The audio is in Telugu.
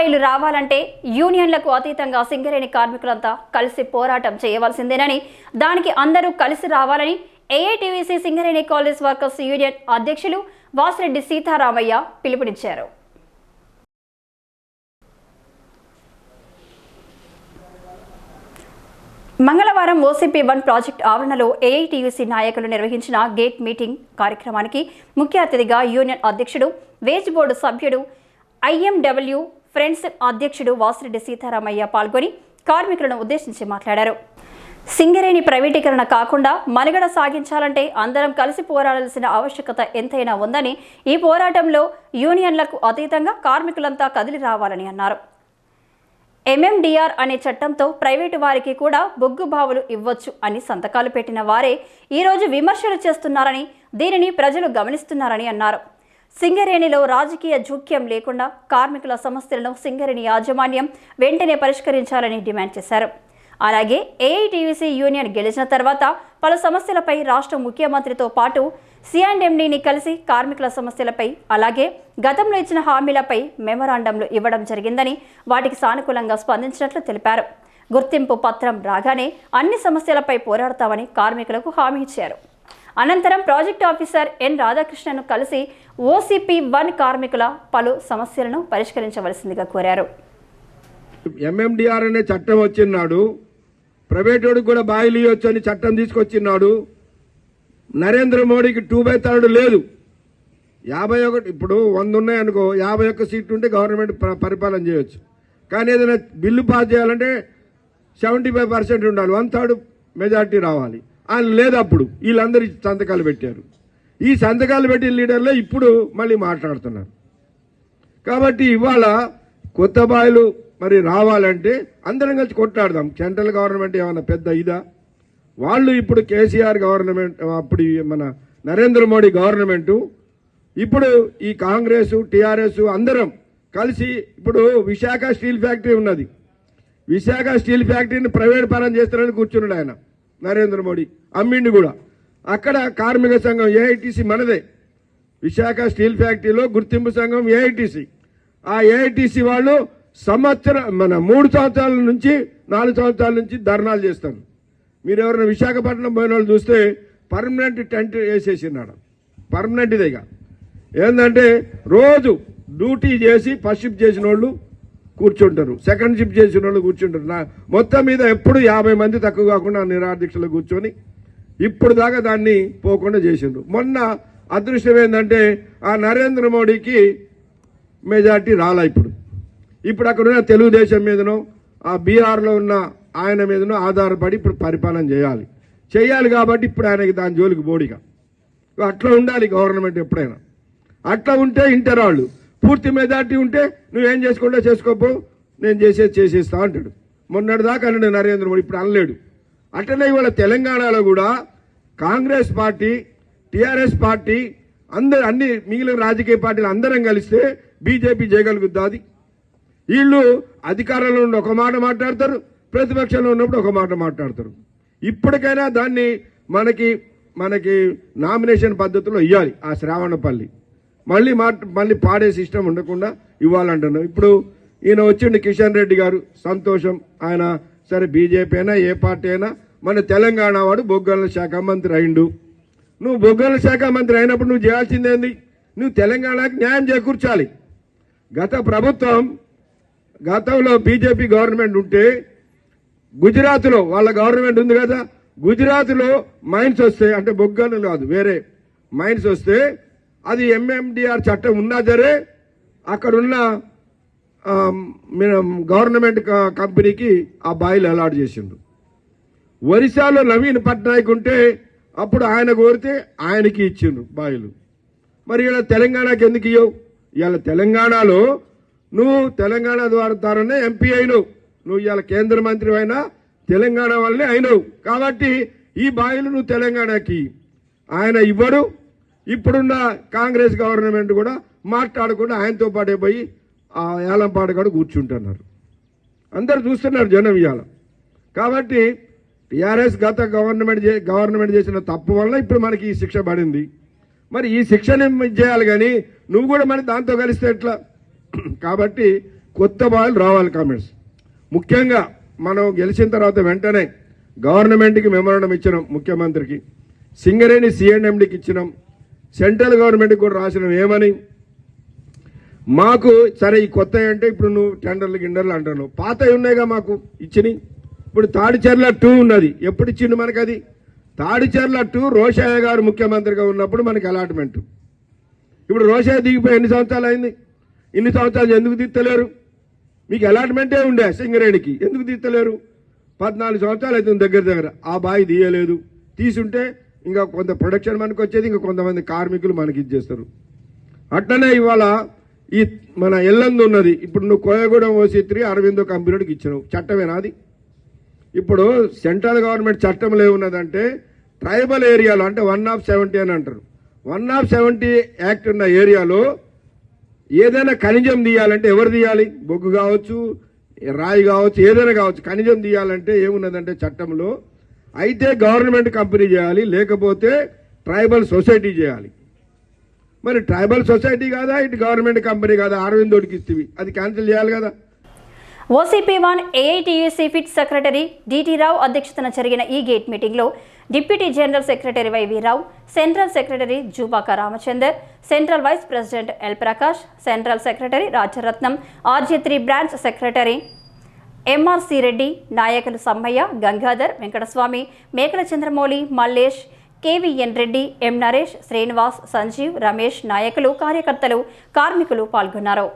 రూపాయలు రావాలంటే యూనియన్లకు అతీతంగా సింగరేణి కార్మికులంతా కలిసి పోరాటం చేయవలసిందేనని దానికి అందరూ కలిసి రావాలని AITUC Singareni colliery workers union అధ్యక్షులు వాసిరెడ్డి సీతారామయ్య పిలుపునిచ్చారు. మంగళవారం ఓసీపీ వన్ ప్రాజెక్ట్ ఆవరణలో ఏఐటీయూసీ నాయకులు నిర్వహించిన గేట్ మీటింగ్ కార్యక్రమానికి ముఖ్య అతిథిగా యూనియన్ అధ్యక్షుడు వేజ్ బోర్డు సభ్యుడు ఐఎండబ్ల్యూ ఫ్రెండ్స్ అధ్యక్షుడు వాసిరెడ్డి సీతారామయ్య పాల్గొని కార్మికులను ఉద్దేశించి మాట్లాడారు. సింగరేణి ప్రైవేటీకరణ కాకుండా మనుగడ సాగించాలంటే అందరం కలిసి పోరాడాల్సిన ఆవశ్యకత ఎంతైనా ఉందని ఈ పోరాటంలో యూనియన్లకు అతీతంగా కార్మికులంతా కదిలి రావాలని అన్నారు. ఎంఎండిఆర్ అనే చట్టంతో ప్రైవేటు వారికి కూడా బొగ్గు బావులు ఇవ్వచ్చు అని సంతకాలు పెట్టిన వారే ఈరోజు విమర్శలు చేస్తున్నారని దీనిని ప్రజలు గమనిస్తున్నారని అన్నారు. సింగరేణిలో రాజకీయ జోక్యం లేకుండా కార్మికుల సమస్యలను సింగరేణి యాజమాన్యం వెంటనే పరిష్కరించాలని డిమాండ్ చేశారు. అలాగే ఏఐటీయూసీ యూనియన్ గెలిచిన తర్వాత పలు సమస్యలపై రాష్ట్ర ముఖ్యమంత్రితో పాటు సిఎండ్ఎండిని కలిసి కార్మికుల సమస్యలపై అలాగే గతంలో ఇచ్చిన హామీలపై మెమరాండంలు ఇవ్వడం జరిగిందని వాటికి సానుకూలంగా స్పందించినట్లు తెలిపారు. గుర్తింపు పత్రం రాగానే అన్ని సమస్యలపై పోరాడతామని కార్మికులకు హామీ ఇచ్చారు. అనంతరం ప్రాజెక్టు ఆఫీసర్ ఎన్ రాధాకృష్ణను కలిసి ఓసీపీ వన్ కార్మికుల పలు సమస్యలను పరిష్కరించవలసిందిగా కోరారు. ఎంఎండిఆర్ అనే చట్టం వచ్చినాడు ప్రైవేటోడికి కూడా బాయిలు ఇవ్వచ్చు అని చట్టం తీసుకొచ్చినాడు నరేంద్ర మోడీకి టూ బై థర్డ్ లేదు. యాభై ఒకటి ఇప్పుడు వంద ఉన్నాయనుకో యాభై ఒక్క సీట్లు ఉంటే గవర్నమెంట్ ప- పరిపాలన చేయొచ్చు. కానీ ఏదైనా బిల్లు పాస్ చేయాలంటే సెవెంటీ ఫైవ్ పర్సెంట్ ఉండాలి. వన్ థర్డ్ మెజార్టీ రావాలి. ఆయన లేదు అప్పుడు వీళ్ళందరూ సంతకాలు పెట్టారు. ఈ సంతకాలు పెట్టిన లీడర్లే ఇప్పుడు మళ్ళీ మాట్లాడుతున్నారు. కాబట్టి ఇవాళ కొత్త బాయిలు మరి రావాలంటే అందరం కలిసి కొట్లాడదాం. సెంట్రల్ గవర్నమెంట్ ఏమైనా పెద్ద ఇదా? వాళ్ళు ఇప్పుడు కేసీఆర్ గవర్నమెంట్ అప్పుడు మన నరేంద్ర మోడీ గవర్నమెంటు ఇప్పుడు ఈ కాంగ్రెస్ టీఆర్ఎస్ అందరం కలిసి ఇప్పుడు విశాఖ స్టీల్ ఫ్యాక్టరీ ఉన్నది. విశాఖ స్టీల్ ఫ్యాక్టరీని ప్రైవేట్ పరం చేస్తారని కూర్చున్నాడు ఆయన. నరేంద్ర మోడీ అమ్మిండి కూడా. అక్కడ కార్మిక సంఘం ఏఐటీసీ మనదే. విశాఖ స్టీల్ ఫ్యాక్టరీలో గుర్తింపు సంఘం ఏఐటీసీ ఆ ఏఐటీసీ వాళ్ళు సంవత్సరం మన మూడు సంవత్సరాల నుంచి నాలుగు సంవత్సరాల నుంచి ధర్నాలు చేస్తాను మీరు ఎవరైనా విశాఖపట్నం పోయిన వాళ్ళు చూస్తే పర్మనెంట్ టెంట్ వేసేసినాడు. పర్మనెంట్ ఇదేగా ఏంటంటే రోజు డ్యూటీ చేసి పర్షిప్ చేసిన వాళ్ళు కూర్చుంటారు. సెకండ్ షిఫ్ట్ చేసిన వాళ్ళు కూర్చుంటారు. నా మొత్తం మీద ఎప్పుడు యాభై మంది తక్కువ కాకుండా నిరాదీక్షలో కూర్చొని ఇప్పుడు దాకా దాన్ని పోకుండా చేసిండ్రు. మొన్న అదృష్టం ఏంటంటే ఆ నరేంద్ర మోడీకి మెజార్టీ రాలా ఇప్పుడు. ఇప్పుడు అక్కడ ఉన్న తెలుగుదేశం మీదనో ఆ బీహార్లో ఉన్న ఆయన మీదనో ఆధారపడి ఇప్పుడు పరిపాలన చేయాలి. చేయాలి కాబట్టి ఇప్పుడు ఆయనకి దాని జోలికి బోడిగా అట్లా ఉండాలి గవర్నమెంట్ ఎప్పుడైనా. అట్లా ఉంటే ఇంటర్ వాళ్ళు పూర్తి మెజార్టీ ఉంటే నువ్వేం చేసుకుంటా చేసుకోపో. నేను చేసేది చేసేస్తా అంటాడు. మొన్నటి దాకా అన్నాడు నరేంద్ర మోడీ ఇప్పుడు అనలేడు. అట్లనే ఇవాళ తెలంగాణలో కూడా కాంగ్రెస్ పార్టీ టీఆర్ఎస్ పార్టీ అందరు అన్ని మిగిలిన రాజకీయ పార్టీలు అందరం కలిస్తే బీజేపీ చేయగలుగుతుంది వీళ్ళు అధికారంలో ఉండి ఒక మాట మాట్లాడతారు ప్రతిపక్షంలో ఉన్నప్పుడు ఒక మాట మాట్లాడతారు. ఇప్పటికైనా దాన్ని మనకి మనకి నామినేషన్ పద్ధతిలో ఇవ్వాలి ఆ శ్రావణపల్లి. మళ్ళీ మాట మళ్ళీ పాడే సిస్టమ్ ఉండకుండా ఇవ్వాలంటున్నాం. ఇప్పుడు ఈయన వచ్చిండు కిషన్ రెడ్డి గారు సంతోషం. ఆయన సరే బీజేపీ అయినా ఏ పార్టీ అయినా మన తెలంగాణ వాడు బొగ్గల శాఖ మంత్రి అయిండు. నువ్వు బొగ్గల శాఖ మంత్రి అయినప్పుడు నువ్వు చేయాల్సిందేంది నువ్వు తెలంగాణకు న్యాయం చేకూర్చాలి. గత ప్రభుత్వం గతంలో బీజేపీ గవర్నమెంట్ ఉంటే గుజరాత్లో వాళ్ళ గవర్నమెంట్ ఉంది కదా గుజరాత్లో మైన్స్ వస్తే అంటే బొగ్గలు కాదు వేరే మైన్స్ వస్తే అది ఎంఎండిఆర్ చట్టం ఉన్నా సరే అక్కడున్న గవర్నమెంట్ కంపెనీకి ఆ బాయిలు అలాట్ చేసిండు. ఒరిస్సాలో నవీన్ పట్నాయక్ ఉంటే అప్పుడు ఆయన కోరితే ఆయనకి ఇచ్చిండు బాయిలు. మరి ఇలా తెలంగాణకి ఎందుకు ఇవ్వవు ఇవాళ తెలంగాణలో నువ్వు తెలంగాణ ద్వారా ద్వారానే ఎంపీ అయినవు. నువ్వు ఇవాళ కేంద్ర మంత్రి అయినా తెలంగాణ వల్లనే అయినవు. కాబట్టి ఈ బాయిలు నువ్వు తెలంగాణకి ఆయన ఇవ్వడు. ఇప్పుడున్న కాంగ్రెస్ గవర్నమెంట్ కూడా మాట్లాడకుండా ఆయనతో పాటే పోయి ఆ ఏలంపాట కూడా కూర్చుంటున్నారు. అందరు చూస్తున్నారు జనం ఇవాళ. కాబట్టి టీఆర్ఎస్ గత గవర్నమెంట్ గవర్నమెంట్ చేసిన తప్పు వల్ల ఇప్పుడు మనకి ఈ శిక్ష పడింది. మరి ఈ శిక్షను చేయాలి కానీ నువ్వు కూడా మరి దాంతో కలిస్తే ఎట్లా? కాబట్టి కొత్త వాళ్ళు రావాలి కామెంట్స్ ముఖ్యంగా మనం గెలిచిన తర్వాత వెంటనే గవర్నమెంట్కి మెమోరండం ఇచ్చినాం ముఖ్యమంత్రికి. సింగరేణి సిఎండ్ఎండికి ఇచ్చినాం. సెంట్రల్ గవర్నమెంట్కి కూడా రాసినాం. ఏమని? మాకు సరే ఈ కొత్త అంటే ఇప్పుడు నువ్వు టెండర్లు గిండర్లు అంటాను పాతవి ఉన్నాయిగా మాకు ఇచ్చినాయి. ఇప్పుడు తాడిచెర్ల టూ ఉన్నది. ఎప్పుడు ఇచ్చిండు మనకు అది తాడిచెర్ల టూ రోషయ్య గారు ముఖ్యమంత్రిగా ఉన్నప్పుడు మనకి అలాట్మెంట్. ఇప్పుడు రోషయ్య దిగిపోయి ఎన్ని సంవత్సరాలు అయింది? ఇన్ని సంవత్సరాలు ఎందుకు తీస్తలేరు? మీకు అలాట్మెంటే ఉండే సింగరేణికి. ఎందుకు తీస్తలేరు? పద్నాలుగు సంవత్సరాలు అవుతుంది దగ్గర దగ్గర. ఆ బావి తీయలేదు. తీసుంటే ఇంకా కొంత ప్రొడక్షన్ మనకు వచ్చేది ఇంకా కొంతమంది కార్మికులు మనకి ఇచ్చేస్తారు. అట్లనే ఇవాళ ఈ మన ఎల్లందు ఉన్నది. ఇప్పుడు నువ్వు కోయగూడెం ఓసీ త్రీ అరవిందో కంపెనీకి ఇచ్చినావు. చట్టమేనా అది? ఇప్పుడు సెంట్రల్ గవర్నమెంట్ చట్టంలో ఏమున్నదంటే ట్రైబల్ ఏరియాలో అంటే వన్ ఆఫ్ సెవెంటీ అని అంటారు. వన్ ఆఫ్ సెవెంటీ యాక్ట్ ఉన్న ఏరియాలో ఏదైనా ఖనిజం తీయాలంటే ఎవరు తీయాలి? బొగ్గు కావచ్చు రాయి కావచ్చు ఏదైనా కావచ్చు. ఖనిజం తీయాలంటే ఏమున్నదంటే చట్టంలో అయితే గవర్నమెంట్ కంపెనీ చేయాలి లేకపోతే ట్రైబల్ సొసైటీ చేయాలి. మరి ట్రైబల్ సొసైటీ కాదా ఇటు గవర్నమెంట్ కంపెనీ కాదా అరవింద్ ఇస్తేవి. అది క్యాన్సిల్ చేయాలి కదా. OCP one AITUC pit secretary DT Rao అధ్యక్షతన జరిగిన ఈ గేట్ మీటింగ్లో deputy general secretary YV Rao central secretary Jubaka Ramachandar central vice president L Prakash central secretary Rajaratnam RG three branch secretary MRC Reddy నాయకులు సమ్మయ్య గంగాధర్ వెంకటస్వామి మేకల చంద్రమౌళి మల్లేష్ కేవీఎన్ రెడ్డి ఎం నరేష్ శ్రీనివాస్ సంజీవ్ రమేష్ నాయకులు కార్యకర్తలు కార్మికులు పాల్గొన్నారు.